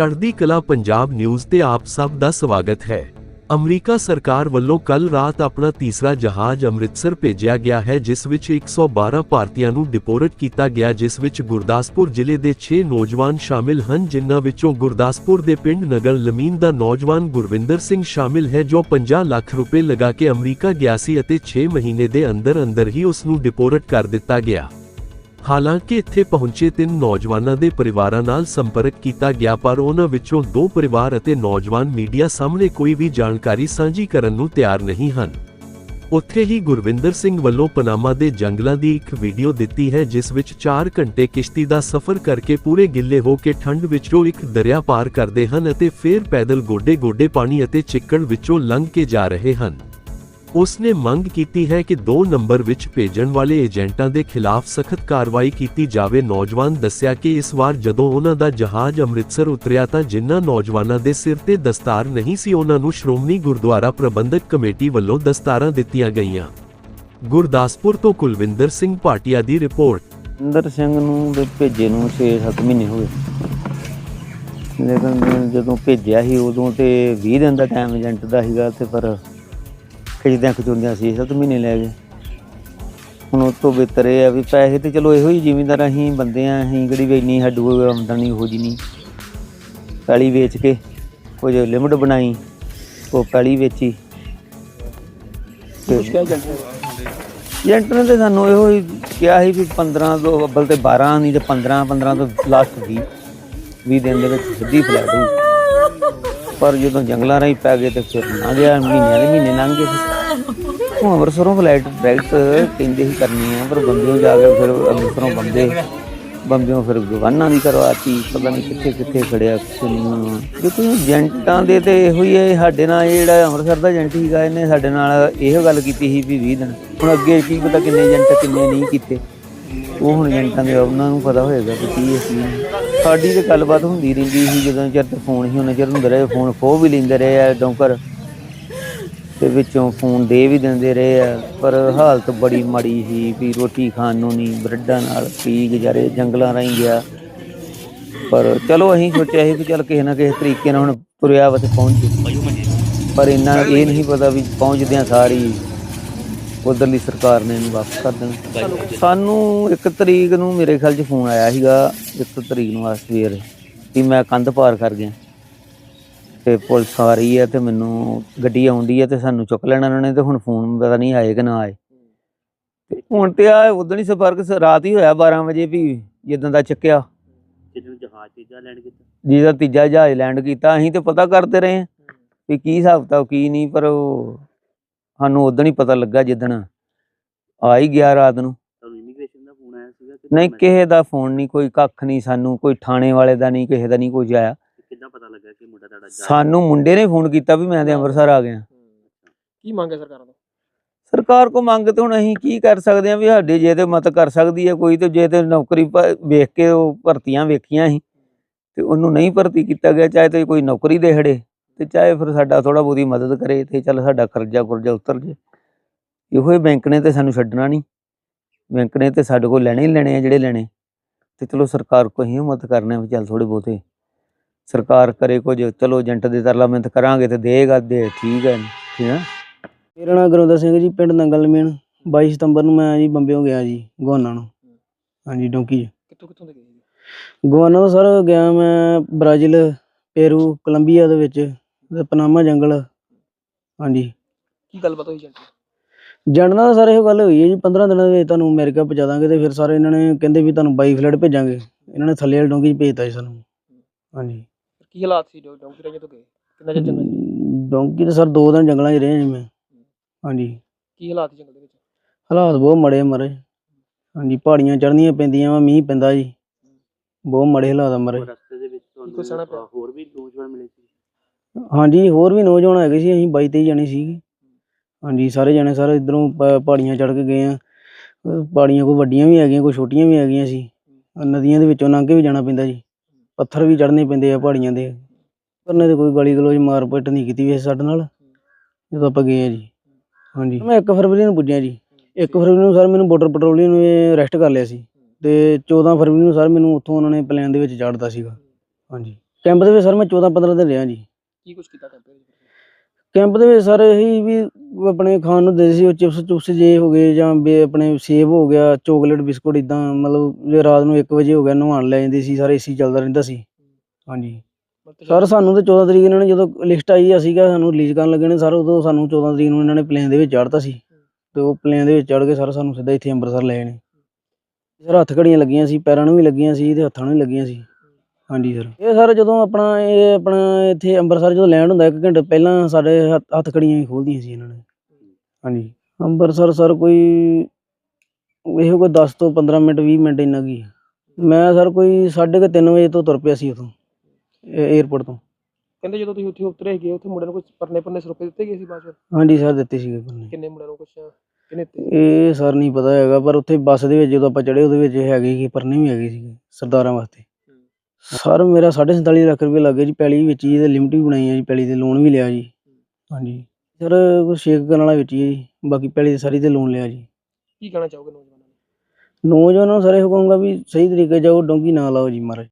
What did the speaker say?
ਚੜ੍ਹਦੀ ਕਲਾ ਪੰਜਾਬ ਨਿਊਜ਼ ਤੇ ਆਪ ਸਭ ਦਾ ਸਵਾਗਤ ਹੈ। ਅਮਰੀਕਾ ਸਰਕਾਰ ਵੱਲੋਂ ਕੱਲ ਰਾਤ ਆਪਣਾ ਤੀਸਰਾ ਜਹਾਜ਼ ਅੰਮ੍ਰਿਤਸਰ ਭੇਜਿਆ ਗਿਆ ਹੈ, ਜਿਸ ਵਿੱਚ 112 ਭਾਰਤੀਆਂ ਨੂੰ ਡਿਪੋਰਟ ਕੀਤਾ ਗਿਆ, ਜਿਸ ਵਿੱਚ ਗੁਰਦਾਸਪੁਰ ਜ਼ਿਲ੍ਹੇ ਦੇ 6 ਨੌਜਵਾਨ ਸ਼ਾਮਿਲ ਹਨ, ਜਿਨ੍ਹਾਂ ਵਿੱਚੋਂ ਗੁਰਦਾਸਪੁਰ ਦੇ ਪਿੰਡ ਨਗਰ ਲਮੀਨ ਦਾ ਨੌਜਵਾਨ ਗੁਰਵਿੰਦਰ ਸਿੰਘ ਸ਼ਾਮਿਲ ਹੈ, ਜੋ 50 ਲੱਖ ਰੁਪਏ ਲਗਾ ਕੇ ਅਮਰੀਕਾ ਗਿਆ ਸੀ ਅਤੇ 6 ਮਹੀਨੇ ਦੇ ਅੰਦਰ ਅੰਦਰ ਹੀ ਉਸ ਨੂੰ ਡਿਪੋਰਟ ਕਰ ਦਿੱਤਾ ਗਿਆ। ਹਾਲਾਂਕਿ ਇੱਥੇ ਪਹੁੰਚੇ ਤਿੰਨ ਨੌਜਵਾਨਾਂ ਦੇ ਪਰਿਵਾਰਾਂ ਨਾਲ ਸੰਪਰਕ ਕੀਤਾ ਗਿਆ, ਪਰ ਉਹਨਾਂ ਵਿੱਚੋਂ ਦੋ ਪਰਿਵਾਰ ਅਤੇ ਨੌਜਵਾਨ ਮੀਡੀਆ ਸਾਹਮਣੇ ਕੋਈ ਵੀ ਜਾਣਕਾਰੀ ਸਾਂਝੀ ਕਰਨ ਨੂੰ ਤਿਆਰ ਨਹੀਂ ਹਨ। ਉੱਥੇ ਹੀ ਗੁਰਵਿੰਦਰ ਸਿੰਘ ਵੱਲੋਂ ਪਨਾਮਾ ਦੇ ਜੰਗਲਾਂ ਦੀ ਇੱਕ ਵੀਡੀਓ ਦਿੱਤੀ ਹੈ, ਜਿਸ ਵਿੱਚ 4 ਘੰਟੇ ਕਿਸ਼ਤੀ ਦਾ ਸਫ਼ਰ ਕਰਕੇ ਪੂਰੇ ਗਿੱਲੇ ਹੋ ਕੇ ਠੰਡ ਵਿੱਚੋਂ ਇੱਕ ਦਰਿਆ ਪਾਰ ਕਰਦੇ ਹਨ ਅਤੇ ਫਿਰ ਪੈਦਲ ਗੋਡੇ-ਗੋਡੇ ਪਾਣੀ ਅਤੇ ਚਿੱਕੜ ਵਿੱਚੋਂ ਲੰਘ ਕੇ ਜਾ ਰਹੇ ਹਨ। ਉਸ ਨੇ ਮੰਗ ਕੀਤੀ ਹੈ ਕਿ 2 ਨੰਬਰ ਵਿੱਚ ਭੇਜਣ ਵਾਲੇ ਏਜੰਟਾਂ ਦੇ ਖਿਲਾਫ ਸਖਤ ਕਾਰਵਾਈ ਕੀਤੀ ਜਾਵੇ। ਨੌਜਵਾਨ ਦੱਸਿਆ ਕਿ ਇਸ ਵਾਰ ਜਦੋਂ ਉਹਨਾਂ ਦਾ ਜਹਾਜ਼ ਅੰਮ੍ਰਿਤਸਰ ਉਤਰਿਆ ਤਾਂ ਜਿਨ੍ਹਾਂ ਨੌਜਵਾਨਾਂ ਦੇ ਸਿਰ ਤੇ ਦਸਤਾਰ ਨਹੀਂ ਸੀ, ਉਹਨਾਂ ਨੂੰ ਸ਼੍ਰੋਮਣੀ ਗੁਰਦੁਆਰਾ ਪ੍ਰਬੰਧਕ ਕਮੇਟੀ ਵੱਲੋਂ ਦਸਤਾਰਾਂ ਦਿੱਤੀਆਂ ਗਈਆਂ। ਗੁਰਦਾਸਪੁਰ ਤੋਂ ਕੁਲਵਿੰਦਰ ਸਿੰਘ ਭਾਟੀਆ ਦੀ ਰਿਪੋਰਟ। ਇੰਦਰ ਸਿੰਘ ਨੂੰ ਵੀ ਭੇਜੇ ਨੂੰ 6-7 ਮਹੀਨੇ ਹੋ ਗਏ। ਲੇਕਿਨ ਜਦੋਂ ਭੇਜਿਆ ਸੀ ਉਦੋਂ ਤੇ 20 ਦਿਨ ਦਾ ਟਾਈਮ ਏਜੰਟ ਦਾ ਸੀਗਾ ਤੇ ਪਰ ਖਿੱਚਦਿਆਂ ਖਿਚੁੰਦਿਆਂ 6-7 ਮਹੀਨੇ ਲੈ ਗਏ। ਹੁਣ ਉਸ ਤੋਂ ਬਿਹਤਰ ਇਹ ਆ ਵੀ ਪੈਸੇ ਤੇ ਚਲੋ ਇਹੋ ਹੀ ਜ਼ਿਮੀਂਦਾਰ ਅਸੀਂ ਬੰਦੇ ਆ ਅਸੀਂ ਕਿਹੜੀ ਵੀ ਇੰਨੀ ਸਾਡੂ ਆਮਦਨੀ ਹੋ ਜੀ ਨਹੀਂ। ਪੈਲੀ ਵੇਚ ਕੇ ਕੁਝ ਲਿਮਟ ਬਣਾਈ ਉਹ ਪੈਲੀ ਵੇਚੀ। ਤੇ ਏਜੰਟ ਨੇ ਤੇ ਸਾਨੂੰ ਇਹੋ ਹੀ ਕਿਹਾ ਸੀ ਵੀ 15 ਤੋਂ ਅੱਬਲ ਤੇ 12 ਨਹੀਂ ਤੇ 15 15 ਤੋਂ ਲਾਸਟ 20 20 ਦਿਨ ਦੇ ਵਿੱਚ ਸਿੱਧੀ ਫਲੈਟ ਪਰ ਜਦੋਂ ਜੰਗਲਾਂ ਰਾਹੀਂ ਪੈ ਗਏ ਤੇ ਫਿਰ ਨਾ ਗਿਆ ਮਹੀਨਿਆਂ ਦੇ ਮਹੀਨੇ ਲੰਘ ਗਏ ਹੁਣ ਅੰਮ੍ਰਿਤਸਰੋਂ ਫਲਾਈਟ ਡਾਇਰੈਕਟ ਕਹਿੰਦੇ ਹੀ ਕਰਨੀ ਆ ਪਰ ਬੰਬਿਓਂ ਜਾ ਕੇ ਫਿਰ ਅੰਮ੍ਰਿਤਸਰੋਂ ਬੰਦੇ ਬੰਬਿਓਂ ਫਿਰ ਗਵਾਨਾਂ ਦੀ ਕਰਵਾਤੀ, ਪਤਾ ਨਹੀਂ ਕਿੱਥੇ ਕਿੱਥੇ ਖੜਿਆ ਕਿਸੇ ਨੂੰ। ਦੇਖੋ ਏਜੰਟਾਂ ਦੇ ਤੇ ਇਹੋ ਹੀ ਹੈ ਸਾਡੇ ਨਾਲ ਜਿਹੜਾ ਅੰਮ੍ਰਿਤਸਰ ਦਾ ਏਜੰਟ ਸੀਗਾ, ਇਹਨੇ ਸਾਡੇ ਨਾਲ ਇਹੋ ਗੱਲ ਕੀਤੀ ਸੀ ਵੀ 20 ਦਿਨ। ਹੁਣ ਅੱਗੇ ਕੀ ਪਤਾ ਕਿੰਨੇ ਏਜੰਟ ਕਿੰਨੇ ਨਹੀਂ ਕੀਤੇ। ਉਹ ਹੁਣ ਏਜੰਟਾਂ ਦੇ ਉਹਨਾਂ ਨੂੰ ਪਤਾ ਹੋਏਗਾ ਕਿ ਕੀ ਅਸੀਂ ਸਾਡੀ ਤੇ ਗੱਲਬਾਤ ਹੁੰਦੀ ਰਹਿੰਦੀ ਸੀ ਜਦੋਂ ਚਿਰ ਤੇ ਫੋਨ ਹੀ ਉਹਨਾਂ ਚਿਰ ਹੁੰਦੇ ਰਹੇ, ਫੋਨ ਖੋ ਵੀ ਲੈਂਦੇ ਰਹੇ ਆ ਡੌਂਕਰ ਤੇ ਵਿੱਚੋਂ ਫੋਨ ਦੇ ਵੀ ਦਿੰਦੇ ਰਹੇ ਆ, ਪਰ ਹਾਲਤ ਬੜੀ ਮਾੜੀ ਸੀ ਵੀ ਰੋਟੀ ਖਾਣ ਨੂੰ ਨਹੀਂ, ਬਰੱਡਾਂ ਨਾਲ ਪੀ ਗੁਜ਼ਾਰੇ, ਜੰਗਲਾਂ ਰਾਹੀਂ ਗਿਆ। ਪਰ ਚਲੋ ਅਸੀਂ ਸੋਚਿਆ ਸੀ ਵੀ ਚੱਲ ਕਿਸੇ ਨਾ ਕਿਸੇ ਤਰੀਕੇ ਨਾਲ ਹੁਣ ਤੁਰਿਆ ਵਾ ਤੇ ਪਹੁੰਚ ਜੂ। ਪਰ ਇੰਨਾ ਇਹ ਨਹੀਂ ਪਤਾ ਵੀ ਪਹੁੰਚਦਿਆਂ ਸਾਰੀ ਉਧਰਲੀ ਸਰਕਾਰ ਨੇ ਇਹਨੂੰ ਵਾਪਸ ਕਰ ਦੇਣਾ। ਸਾਨੂੰ ਇੱਕ ਤਰੀਕ ਨੂੰ ਮੇਰੇ ਖਿਆਲ 'ਚ ਫੋਨ ਆਇਆ ਸੀਗਾ ਇੱਕ ਤਰੀਕ ਨੂੰ ਆ ਸਵੇਰ ਵੀ ਮੈਂ ਕੰਧ ਪਾਰ ਕਰ ਗਿਆ। ਤੇ ਪੁਲਿਸ ਆ ਰਹੀ ਹੈ ਤੇ ਮੈਨੂੰ ਗੱਡੀ ਆਉਂਦੀ ਹੈ ਤੇ ਸਾਨੂੰ ਚੁੱਕ ਲੈਣਾ ਉਹਨਾਂ ਨੇ ਤੇ ਹੁਣ ਫੋਨ ਪਤਾ ਨਹੀਂ ਆਏ ਕਿ ਨਾ ਆਏ। ਤੇ ਹੁਣ ਤੇ ਆ ਉਦੋਂ ਹੀ ਸੰਪਰਕ ਰਾਤ ਹੀ ਹੋਇਆ 12 ਵਜੇ ਵੀ ਜਿੱਦਾਂ ਦਾ ਚੱਕਿਆ। ਜਿਹਨੂੰ ਜਹਾਜ਼ ਤੀਜਾ ਲੈਂਡ ਕੀਤਾ। ਜਿਹਦਾ ਤੀਜਾ ਜਹਾਜ਼ ਲੈਂਡ ਕੀਤਾ ਅਸੀਂ ਤੇ ਪਤਾ ਕਰਦੇ ਰਹੇ ਵੀ ਕੀ ਹਿਸਾਬ ਕਿਤਾਬ ਕੀ ਨਹੀਂ ਪਰ ਉਹ ਸਾਨੂੰ ਉਦੋਂ ਹੀ ਪਤਾ ਲੱਗਾ ਜਿੱਦਣ ਆ ਹੀ ਗਿਆ ਰਾਤ ਨੂੰ। ਤੁਹਾਨੂੰ ਇਮੀਗ੍ਰੇਸ਼ਨ ਦਾ ਫੋਨ ਆਇਆ ਸੀਗਾ ਕਿ ਨਹੀਂ ਕਿਸੇ ਦਾ ਫੋਨ ਨਹੀਂ ਕੋਈ ਕੱਖ ਨਹੀਂ ਸਾਨੂੰ ਕੋਈ ਥਾਣੇ ਵਾਲੇ ਦਾ ਨਹੀਂ ਕਿਸੇ ਦਾ ਨਹੀਂ ਕੁਝ ਆਇਆ। ਕਿੱਦਾਂ ਪਤਾ ਲੱਗਾ ਕਿ ਮੁੰਡਾ ਤੁਹਾਡਾ ਜਾ ਸਾਨੂੰ ਮੁੰਡੇ ਨੇ ਫੋਨ ਕੀਤਾ ਵੀ ਮੈਂ ਤੇ ਅੰਮ੍ਰਿਤਸਰ ਆ ਗਿਆ। ਕੀ ਮੰਗ ਹੈ ਸਰਕਾਰਾਂ ਤੋਂ? ਸਰਕਾਰ ਕੋ ਮੰਗ ਤੇ ਹੁਣ ਅਸੀਂ ਕੀ ਕਰ ਸਕਦੇ ਆ ਵੀ ਸਾਡੇ ਜੇ ਤੇ ਮਤ ਕਰ ਸਕਦੀ ਹੈ ਕੋਈ ਤੇ ਜੇ ਤੇ ਨੌਕਰੀ ਵੇਖ ਕੇ ਉਹ ਭਰਤੀਆਂ ਵੇਖੀਆਂ ਸੀ ਤੇ ਉਹਨੂੰ ਨਹੀਂ ਭਰਤੀ ਕੀਤਾ ਗਿਆ ਚਾਹੇ ਤੇ ਕੋਈ ਨੌਕਰੀ ਦੇ ਖੜੇ। ਤੇ ਚਾਹੇ ਫਿਰ ਸਾਡਾ ਥੋੜਾ ਬਹੁਤੀ ਮਦਦ ਕਰੇ ਤੇ ਚੱਲ ਸਾਡਾ ਕਰਜ਼ਾ ਕੁਰਜ਼ਾ ਉਤਰ ਜੇ। ਇਹੋ ਹੀ ਬੈਂਕ ਨੇ ਤੇ ਸਾਨੂੰ ਛੱਡਣਾ ਨਹੀਂ। ਬੈਂਕ ਨੇ ਤੇ ਸਾਡੇ ਕੋਲ ਲੈਣੇ ਹੀ ਲੈਣੇ ਆ ਜਿਹੜੇ ਲੈਣੇ। ਤੇ ਚਲੋ ਸਰਕਾਰ ਕੋ ਹੀ ਮਦਦ ਕਰਨੇ ਵੀ ਚੱਲ ਥੋੜੇ ਬਹੁਤੇ। ਸਰਕਾਰ ਕਰੇ ਕੁਝ ਚਲੋ ਏਜੰਟ ਦੇ ਤਰਲਾ ਮਿਹਨਤ ਕਰਾਂਗੇ ਤੇ ਦੇਗਾ ਦੇ ਠੀਕ ਹੈ ਠੀਕ ਹੈ ਮੇਰਾ ਨਾਮ ਗੁਰਵਿੰਦਰ ਸਿੰਘ ਜੀ ਪਿੰਡ ਨੰਗਲ ਮੀਨ। 22 ਸਤੰਬਰ ਨੂੰ ਮੈਂ ਜੀ ਬੰਬਿਓ ਗਿਆ ਜੀ ਗਵਾਨਾ ਨੂੰ। ਹਾਂਜੀ ਡੋਂਕੀ ਕਿੱਥੋਂ ਕਿੱਥੋਂ ਦੇ ਗਏ ਗਵਾਨਾ ਤੋਂ ਸਰ ਗਿਆ ਮੈਂ ਬ੍ਰਾਜ਼ੀਲ ਪੇਰੂ ਕੋਲੰਬੀਆ ਦੇ ਵਿੱਚ। ਤੇ ਪਨਾਮਾ ਜੰਗਲ। ਹਾਂਜੀ। ਕੀ ਗੱਲਬਾਤ ਹੋਈ ਜੰਟ ਜਾਣਨਾ ਤਾਂ ਸਰ ਇਹ ਗੱਲ ਹੋਈ ਹੈ ਜੀ 15 ਦਿਨਾਂ ਦੇ ਵਿੱਚ ਤੁਹਾਨੂੰ ਅਮਰੀਕਾ ਪਹੁੰਚਾ ਦਾਂਗੇ ਤੇ ਫਿਰ ਸਾਰੇ ਇਹਨਾਂ ਨੇ ਕਹਿੰਦੇ ਵੀ ਤੁਹਾਨੂੰ ਬਾਈ ਫਲੈਟ ਭੇਜਾਂਗੇ। ਇਹਨਾਂ ਨੇ ਥੱਲੇ ਵਾਲੀ 'ਚ ਭੇਜਤਾ ਜੀ ਸਾਨੂੰ। ਹਾਂਜੀ। ਕੀ ਹਾਲਾਤ ਸੀ ਜੋ ਡੌਂਕੀ ਰਾਜੇ ਤੋਂ ਗਏ? ਕਿੰਨਾ ਚਿਰ ਜੰਗਲ 'ਚ? ਡੋਂਕੀ ਤੇ ਸਰ ਦੋ ਦਿਨ ਜੰਗਲਾਂ 'ਚ ਰਹੇ ਜੀ ਮੈਂ। ਹਾਂਜੀ। ਕੀ ਹਾਲਾਤ ਸੀ ਜੰਗਲ ਦੇ ਵਿੱਚ? ਹਾਲਾਤ ਬਹੁਤ ਮਾੜੇ ਮਹਾਰਾਜ ਹਾਂਜੀ ਪਹਾੜੀਆਂ ਚੜ੍ਹਨੀਆਂ ਪੈਂਦੀਆਂ ਵਾ ਮੀਂਹ ਪੈਂਦਾ ਜੀ। ਬਹੁਤ ਮਾੜੇ ਹਾਲਾਤ ਆ ਮਹਾਰਾਜ ਰਸਤੇ ਦੇ ਵਿੱਚ ਪਿਆ? ਹੋਰ ਵੀ ਨੌਜਵਾਨ ਮਿਲੇ ਸੀ। ਹਾਂਜੀ, ਹੋਰ ਵੀ ਨੌਜਵਾਨ ਹੈਗੇ ਸੀ, ਅਸੀਂ 22 23 ਜਣੇ ਸੀਗੇ। ਹਾਂਜੀ, ਸਾਰੇ ਜਣੇ, ਸਾਰੇ ਇਧਰੋਂ ਪਹਾੜੀਆਂ ਚੜ੍ਹ ਕੇ ਗਏ ਆ। ਅਹ ਪਹਾੜੀਆਂ ਕੋਈ ਵੱਡੀਆਂ ਵੀ ਹੈਗੀਆਂ, ਕੋਈ ਛੋਟੀਆਂ ਵੀ ਹੈਗੀਆਂ ਸੀ। ਅਹ ਨਦੀਆਂ ਦੇ ਵਿੱਚੋਂ ਲੰਘ ਕੇ ਵੀ ਜਾਣਾ ਪੈਂਦਾ ਜੀ ਪੱਥਰ ਵੀ ਚੜ੍ਹਨੇ ਪੈਂਦੇ ਆ ਪਹਾੜੀਆਂ ਦੇ। ਪਰ ਨੇ ਤੇ ਕੋਈ ਗਲੀ ਗਲੋਚ, ਮਾਰ ਪਿੱਟ ਨਹੀਂ ਕੀਤੀ ਵੈਸੇ ਸਾਡੇ ਨਾਲ। ਜਦੋਂ ਆਪਾਂ ਗਏ ਆ ਜੀ। ਹਾਂਜੀ। ਮੈਂ 1 ਫਰਵਰੀ ਨੂੰ ਪੁੱਜਿਆ ਜੀ। 1 ਫਰਵਰੀ ਨੂੰ ਸਰ ਮੈਨੂੰ ਬਾਰਡਰ ਪੈਟਰੋਲਿੰਗ ਨੇ ਅਰੈਸਟ ਕਰ ਲਿਆ ਸੀ। ਤੇ 14 ਫਰਵਰੀ ਨੂੰ ਸਰ ਮੈਨੂੰ ਉੱਥੋਂ ਉਹਨਾਂ ਨੇ ਪਲਾਨ ਦੇ ਵਿੱਚ ਚਾੜਤਾ ਸੀਗਾ। ਹਾਂਜੀ। ਕੈਂਪ ਦੇ ਵਿੱਚ ਸਰ ਮੈਂ 14 15 ਦਿਨ ਰਿਹਾ ਜੀ। ਕੀ ਕੁਝ ਕੀਤਾ ਕੈਂਪ ਦੇ ਵਿੱਚ? ਕੈਂਪ ਦੇ ਵਿੱਚ ਸਰ ਇਹੀ ਵੀ ਆਪਣੇ ਖਾਣ ਨੂੰ ਦੇ ਸੀ ਉਹ ਚਿਪਸ ਚੁਪਸ ਜੇ ਹੋ ਗਏ ਜਾਂ ਬੇ ਆਪਣੇ ਸੇਬ ਹੋ ਗਿਆ ਚੋਕਲੇਟ ਬਿਸਕੁਟ ਇਦਾਂ ਮਤਲਬ ਜੇ ਰਾਤ ਨੂੰ 1 ਵਜੇ ਹੋ ਗਿਆ ਨਹਾਉਣ ਲੈ ਜਾਂਦੇ ਸੀ ਸਾਰੇ ਏਸੀ ਚੱਲਦਾ ਰਹਿੰਦਾ ਸੀ। ਹਾਂਜੀ। ਸਰ ਸਾਨੂੰ ਤੇ 14 ਤਰੀਕ ਇਹਨਾਂ ਨੇ ਜਦੋਂ ਲਿਸਟ ਆਈ ਆ ਸੀਗਾ ਸਾਨੂੰ ਰਿਲੀਜ਼ ਕਰਨ ਲੱਗੇ ਨੇ ਸਰ ਉਦੋਂ ਸਾਨੂੰ 14 ਤਰੀਕ ਨੂੰ ਇਹਨਾਂ ਨੇ ਪਲੇਨ ਦੇ ਵਿੱਚ ਚੜ੍ਹਤਾ ਸੀ। ਤੇ ਉਹ ਪਲੇਨ ਦੇ ਵਿੱਚ ਚੜ੍ਹ ਕੇ ਸਰ ਸਾਨੂੰ ਸਿੱਧਾ ਇੱਥੇ ਅੰਮ੍ਰਿਤਸਰ ਲੈ ਨੇ। ਸਰ ਹੱਥ ਘੜੀਆਂ ਲੱਗੀਆਂ ਸੀ ਪੈਰਾਂ ਨੂੰ ਵੀ ਲੱਗੀਆਂ ਸੀ ਤੇ ਹੱਥਾਂ ਨੂੰ ਵੀ ਲੱਗੀਆਂ ਸੀ। ਹਾਂਜੀ ਸਰ। ਇਹ ਸਰ ਜਦੋਂ ਆਪਣਾ ਇਹ ਆਪਣਾ ਇੱਥੇ ਅੰਮ੍ਰਿਤਸਰ ਜਦੋਂ ਲੈਂਡ ਹੁੰਦਾ ਇੱਕ ਘੰਟੇ ਪਹਿਲਾਂ ਸਾਡੇ ਹੱਥ- ਹੱਥ ਘੜੀਆਂ ਹੀ ਖੋਲਦੀਆਂ ਸੀ ਇਹਨਾਂ ਨੇ। ਹਾਂਜੀ। ਅੰਮ੍ਰਿਤਸਰ ਸਰ ਕੋਈ ਇਹੋ ਕੋਈ 10 ਤੋਂ 15 ਮਿੰਟ 20 ਮਿੰਟ ਇੰਨਾ ਕੀ ਮੈਂ ਸਰ ਕੋਈ 3:30 ਵਜੇ ਤੋਂ ਤੁਰ ਪਿਆ ਸੀ ਉਥੋਂ 에ਅਰਪੋਰਟ ਤੋਂ। ਕਹਿੰਦੇ ਜਦੋਂ ਤੁਸੀਂ ਉੱਥੇ ਉਤਰੇ ਗਏ ਉੱਥੇ ਮੁੰਡਿਆਂ ਨੂੰ ਕੁਝ ਪਰਨੇ ਪਰਨੇ ਸਰੋਪੇ ਦਿੱਤੇ ਗਏ ਸੀ ਬਾਅਦ ਚ? ਹਾਂਜੀ ਸਰ ਦਿੱਤੇ ਸੀਗੇ ਬੰਨੇ ਕਿੰਨੇ ਮੁੰਡਿਆਂ ਨੂੰ ਕੁਝ ਕਿੰਨੇ ਦਿੱਤੇ? ਇਹ ਸਰ ਨਹੀਂ ਪਤਾ ਹੈਗਾ ਪਰ ਉੱਥੇ ਬੱਸ ਦੇ ਵਿੱਚ ਜਦੋਂ ਆਪਾਂ ਚੜੇ ਉਹਦੇ ਵਿੱਚ ਹੈਗੇ ਸੀ ਪਰਨੇ ਵੀ ਹੈਗੇ ਸੀਗੇ ਸਰਦਾਰਾਂ ਵਾਸਤੇ। ਸਰ ਮੇਰਾ 47.5 ਲੱਖ ਰੁਪਏ ਲੱਗੇ ਜੀ ਪੈਲੀ ਵਿੱਚ ਹੀ ਤੇ ਲਿਮਟ ਵੀ ਬਣਾਈ ਹੈ ਜੀ ਪੈਲੀ ਤੇ ਲੋਨ ਵੀ ਲਿਆ ਜੀ। ਹਾਂਜੀ। ਸਰ ਕੁਛ ਸ਼ੇਕ ਕਰਨ ਵਾਲਾ ਵਿੱਚ ਹੀ ਹੈ ਜੀ ਬਾਕੀ ਪੈਲੀ ਤੇ ਸਾਰੀ ਤੇ ਲੋਨ ਲਿਆ ਜੀ। ਕੀ ਕਹਿਣਾ ਚਾਹੋਗੇ ਨੌਜਵਾਨਾਂ ਨੂੰ? ਨੌਜਵਾਨਾਂ ਨੂੰ ਸਰ ਇਹੋ ਕਹੂੰਗਾ ਵੀ ਸਹੀ ਤਰੀਕੇ ਜਾਓ ਡੋਂਗੀ ਨਾ ਲਾਓ ਜੀ ਮਹਾਰਾਜ।